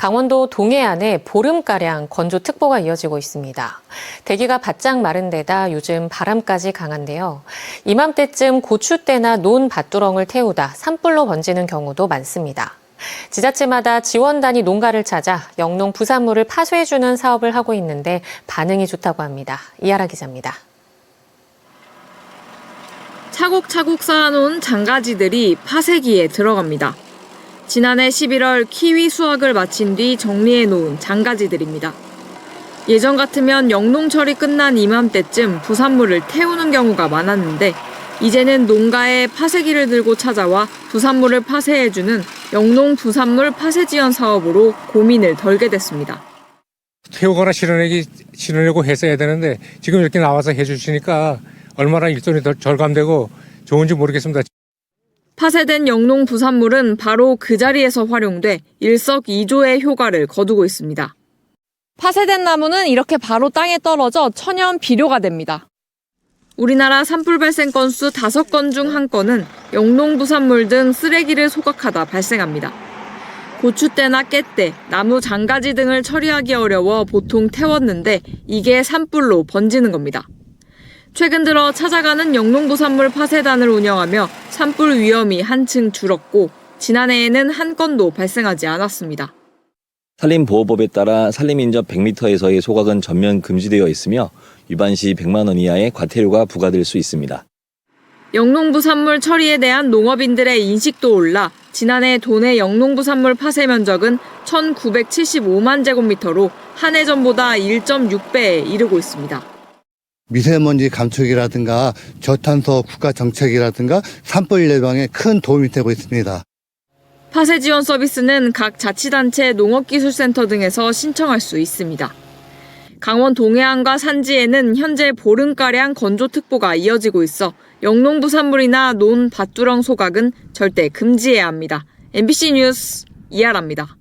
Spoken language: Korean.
강원도 동해안에 보름가량 건조특보가 이어지고 있습니다. 대기가 바짝 마른 데다 요즘 바람까지 강한데요. 이맘때쯤 고추대나 논 밭두렁을 태우다 산불로 번지는 경우도 많습니다. 지자체마다 지원단이 농가를 찾아 영농 부산물을 파쇄해주는 사업을 하고 있는데 반응이 좋다고 합니다. 이하라 기자입니다. 차곡차곡 쌓아놓은 장가지들이 파쇄기에 들어갑니다. 지난해 11월 키위 수확을 마친 뒤 정리해 놓은 장가지들입니다. 예전 같으면 영농철이 끝난 이맘때쯤 부산물을 태우는 경우가 많았는데 이제는 농가에 파쇄기를 들고 찾아와 부산물을 파쇄해주는 영농 부산물 파쇄 지원 사업으로 고민을 덜게 됐습니다. 태우거나 실어내기 실어내고 했어야 되는데 지금 이렇게 나와서 해주시니까 얼마나 일손이 덜 절감되고 좋은지 모르겠습니다. 파쇄된 영농 부산물은 바로 그 자리에서 활용돼 일석이조의 효과를 거두고 있습니다. 파쇄된 나무는 이렇게 바로 땅에 떨어져 천연 비료가 됩니다. 우리나라 산불 발생 건수 5건 중한 건은 영농 부산물 등 쓰레기를 소각하다 발생합니다. 고추대나 깻대, 나무 장가지 등을 처리하기 어려워 보통 태웠는데 이게 산불로 번지는 겁니다. 최근 들어 찾아가는 영농부산물 파쇄단을 운영하며 산불 위험이 한층 줄었고 지난해에는 한 건도 발생하지 않았습니다. 산림보호법에 따라 산림인접 100m에서의 소각은 전면 금지되어 있으며 위반 시 100만 원 이하의 과태료가 부과될 수 있습니다. 영농부산물 처리에 대한 농업인들의 인식도 올라 지난해 도내 영농부산물 파쇄 면적은 1,975만 제곱미터로 한 해 전보다 1.6배에 이르고 있습니다. 미세먼지 감축이라든가 저탄소 국가 정책이라든가 산불 예방에 큰 도움이 되고 있습니다. 파쇄 지원 서비스는 각 자치단체 농업기술센터 등에서 신청할 수 있습니다. 강원 동해안과 산지에는 현재 보름가량 건조특보가 이어지고 있어 영농부산물이나 논 밭두렁 소각은 절대 금지해야 합니다. MBC 뉴스 이하라입니다.